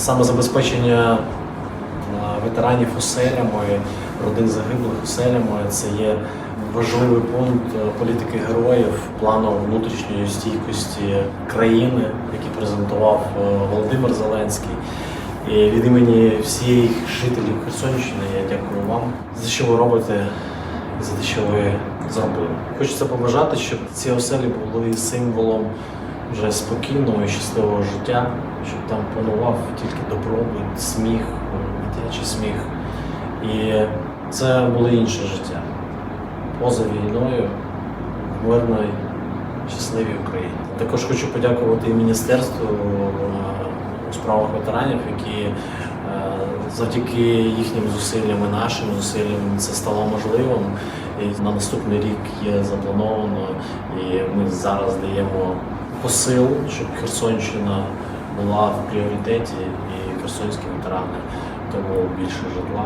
Саме забезпечення е, ветеранів оселями, родин загиблих оселями це є важливий пункт е, політики героїв, плану внутрішньої стійкості країни, який презентував е, Володимир Зеленський. І від імені всіх жителів Херсонщини я дякую вам за що ви робите, і за те, що ви зробили. Хочеться побажати, щоб ці оселі були символом вже спокійного і щасливого життя, щоб там панував тільки добробут, сміх, дитячий сміх. І це було інше життя поза війною в мирній, щасливій Україні. Також хочу подякувати і Міністерству е, у справах ветеранів, які е, завдяки їхнім зусиллям і нашим зусиллям це стало можливим. І на наступний рік є заплановано, і ми зараз даємо посил, щоб Херсонщина була в пріоритеті і херсонські ветерани тому більше житла.